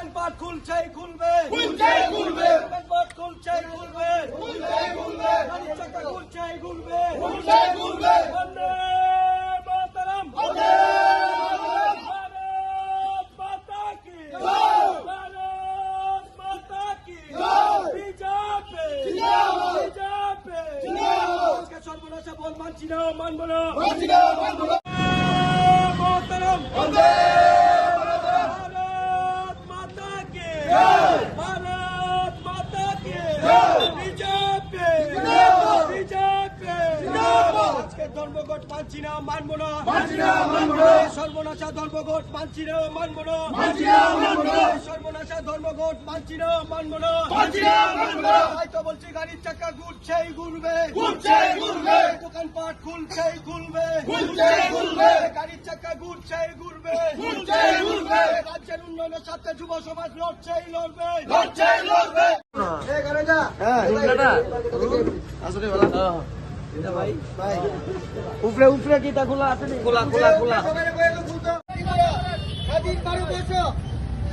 দোকানপাট খুলছেই খুলবে। খুলছেই খুলবে। দোকানপাট খুলছেই খুলবে। খুলছেই খুলবে। গাড়ির চাকা খুলছেই খুলবে। খুলছেই খুলবে। বন্দে মাতরম। বন্দে সর্বনাশা বল মানছি না মানবো না। মানছি না, মানবো না। মাতরম। বন্দে মানছি না মানবো না মানছি না, মানবো না। সর্বনাশা ধর্মঘট মানছি না মানবো না মানছি না, মানবো না। সর্বনাশা ধর্মঘট মানছি না মানবো না মানছি না, মানবো না। তাই তো বলছি গাড়ির চাকা ঘুরছেই ঘুরবে ঘুরছেই ঘুরবে। দোকানপাট খুলছেই খুলবে খুলছেই খুলবে। গাড়ির চাকা ঘুরছেই ঘুরবে ঘুরছেই ঘুরবে। রাজ্যের উন্নয়নের সাথে যুব সমাজ লড়ছেই লড়বে লড়ছেই লড়বে। উপরে উপরে কি তা খোলা আছে খোলা খোলা খোলা।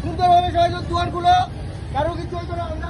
সুন্দরভাবে সবাই দুয়ারগুলো কারও কিছু আমরা না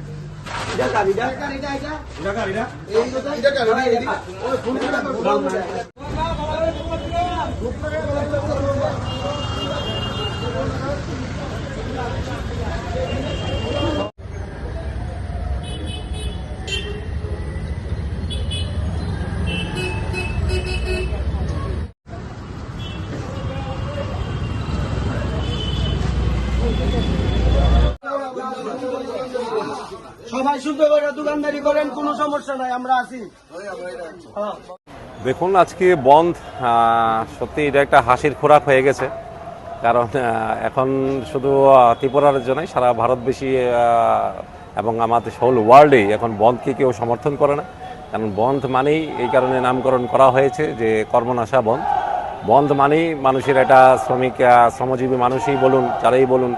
আছি সবাই সুন্দরভাবে দোকানদারি করেন, কোনো সমস্যা নাই, আমরা আছি। হ্যাঁ। দেখুন, আজকে বন্ধ সত্যি এটা একটা হাসির খোরাক হয়ে গেছে। কারণ এখন শুধু ত্রিপুরার জন্যই সারা ভারতবেশী এবং আমাদের হোল ওয়ার্ল্ডেই এখন বন্ধকে কেউ সমর্থন করে না। কারণ বন্ধ মানেই এই কারণে নামকরণ করা হয়েছে যে কর্মনাশা বন্ধ। বন্ধ মানেই মানুষের একটা শ্রমিক শ্রমজীবী মানুষই বলুন, যারাই বলুন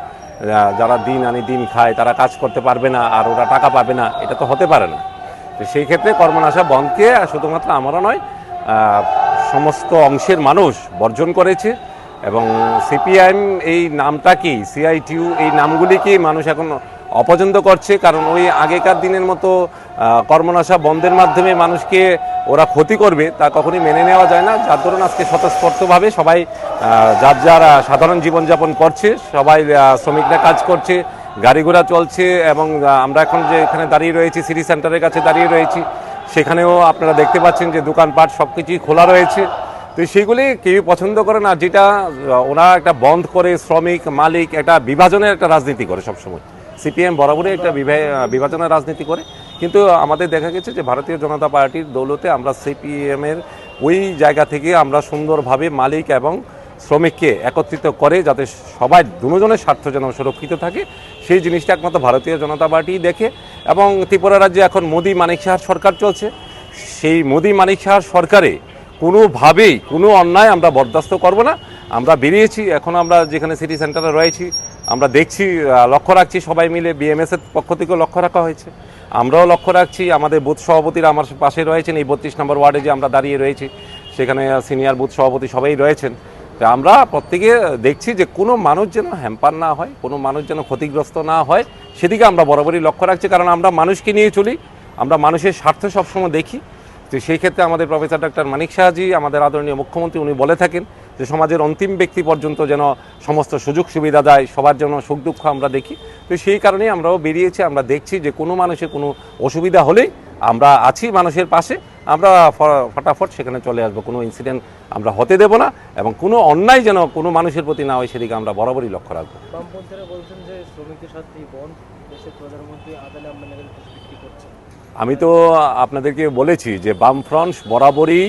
যারা দিন আনি দিন খায়, তারা কাজ করতে পারবে না আর ওরা টাকা পাবে না, এটা তো হতে পারে না। তো সেই ক্ষেত্রে কর্মনাশা বন্ধকে শুধুমাত্র আমারও নয় সমস্ত অংশের মানুষ বর্জন করেছে এবং সিপিআইএম এই নামটা কি সিআইটিউ এই নামগুলি কি মানুষ এখন অপছন্দ করছে, কারণ ওই আগেকার দিনের মতো কর্মনাশা বন্ধের মাধ্যমে মানুষকে ওরা ক্ষতি করবে, তা কখনই মেনে নেওয়া যায় না। যার দরুন আজকে স্বতঃস্ফূর্তভাবে সবাই যার যারা সাধারণ জীবনযাপন করছে, সবাই শ্রমিকরা কাজ করছে, গাড়ি ঘোড়া চলছে, এবং আমরা এখন যে এখানে দাঁড়িয়ে রয়েছি, সিটি সেন্টারের কাছে দাঁড়িয়ে রয়েছি, সেখানেও আপনারা দেখতে পাচ্ছেন যে দোকানপাট সব কিছুই খোলা রয়েছে। তো সেইগুলি কেউ পছন্দ করে না, যেটা ওরা একটা বন্ধ করে শ্রমিক, মালিক একটা বিভাজনের একটা রাজনীতি করে সবসময়। সিপিএম বরাবরই একটা বিভা- বিভাজনের রাজনীতি করে। কিন্তু আমাদের দেখা গেছে যে ভারতীয় জনতা পার্টির দৌলতে আমরা সিপিএমের ওই জায়গা থেকে আমরা সুন্দরভাবে মালিক এবং শ্রমিককে একত্রিত করে যাতে সবাই দুজনের স্বার্থ যেন সুরক্ষিত থাকে, সেই জিনিসটা একমাত্র ভারতীয় জনতা পার্টি দেখে। এবং ত্রিপুরা রাজ্যে এখন মোদি মানিক সরকার চলছে। সেই মোদি মানিক সরকারে কোনোভাবেই কোনো অন্যায় আমরা বরদাস্ত করব না। আমরা বেরিয়েছি, এখন আমরা যেখানে সিটি সেন্টারে রয়েছি আমরা দেখছি লক্ষ্য রাখছি সবাই মিলে বিএমএস এর পক্ষ থেকেও লক্ষ্য রাখা হয়েছে। আমরাও লক্ষ্য রাখছি, আমাদের বুথ সভাপতিরা আমার পাশে রয়েছেন, এই বত্রিশ নম্বর ওয়ার্ডে যে আমরা দাঁড়িয়ে রয়েছি, সেখানে সিনিয়র বুথ সভাপতি সবাই রয়েছেন। তো আমরা প্রত্যেকে দেখছি যে কোনো মানুষ যেন হ্যাম্পার না হয়, কোনো মানুষ যেন ক্ষতিগ্রস্ত না হয়, সেদিকে আমরা বরাবরই লক্ষ্য রাখছি, কারণ আমরা মানুষকে নিয়ে চলি, আমরা মানুষের স্বার্থ সবসময় দেখি। তো সেই ক্ষেত্রে আমাদের প্রফেসর ডক্টর মানিক শাহজি, আমাদের আদরণীয় মুখ্যমন্ত্রী, উনি বলে থাকেন যে সমাজের অন্তিম ব্যক্তি পর্যন্ত যেন সমস্ত সুযোগ সুবিধা দেয় সবার জন্য সুখ দুঃখ আমরা দেখি। তো সেই কারণেই আমরাও বেরিয়েছি আমরা দেখছি যে কোনো মানুষের কোনো অসুবিধা হলেই আমরা আছি মানুষের পাশে আমরা ফটাফট সেখানে চলে আসব। কোনো ইনসিডেন্ট আমরা হতে দেব না এবং কোনো অন্যায় যেন কোনো মানুষের প্রতি না হয় সেদিকে আমরা বরাবরই লক্ষ্য রাখব। বলছেন যে শ্রমিকদের সাথে প্রধানমন্ত্রী আমি তো আপনাদেরকে বলেছি যে বামফ্রন্ট বরাবরই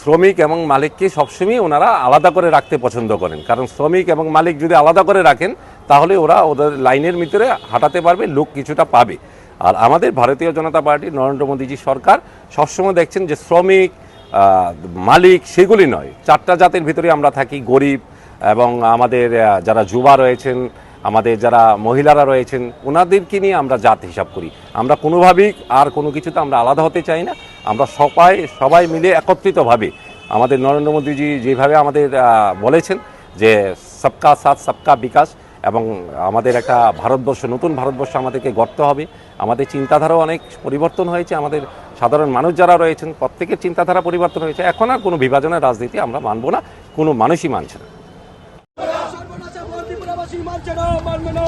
শ্রমিক এবং মালিককে সবসময় ওনারা আলাদা করে রাখতে পছন্দ করেন। কারণ শ্রমিক এবং মালিক যদি আলাদা করে রাখেন, তাহলে ওরা ওদের লাইনের ভিতরে হাঁটাতে পারবে, লোক কিছুটা পাবে। আর আমাদের ভারতীয় জনতা পার্টি, নরেন্দ্র মোদীজি সরকার সবসময় দেখছেন যে শ্রমিক মালিক সেগুলি নয়। চারটা জাতের ভিতরে আমরা থাকি, গরিব এবং আমাদের যারা যুবা রয়েছেন আমাদের যারা মহিলারা রয়েছেন ওনাদেরকে নিয়ে আমরা জাত হিসাব করি। আমরা কোনোভাবেই আর কোনো কিছুতে আমরা আলাদা হতে চাই না। আমরা সবাই সবাই মিলে একত্রিতভাবে আমাদের নরেন্দ্র মোদীজি যেভাবে আমাদের বলেছেন যে সবকা সাথ, সবকা বিকাশ এবং আমাদের একটা ভারতবর্ষ, নতুন ভারতবর্ষ আমাদেরকে গড়তে হবে। আমাদের চিন্তাধারাও অনেক পরিবর্তন হয়েছে। আমাদের সাধারণ মানুষ যারা রয়েছেন, প্রত্যেকের চিন্তাধারা পরিবর্তন হয়েছে। এখন আর কোনো বিভাজনের রাজনীতি আমরা মানব না, কোনো মানুষই মানছে না সর্বনাশা ত্রিপুরাবাসী মানছে না মানবে না মানছে না, মানবে না।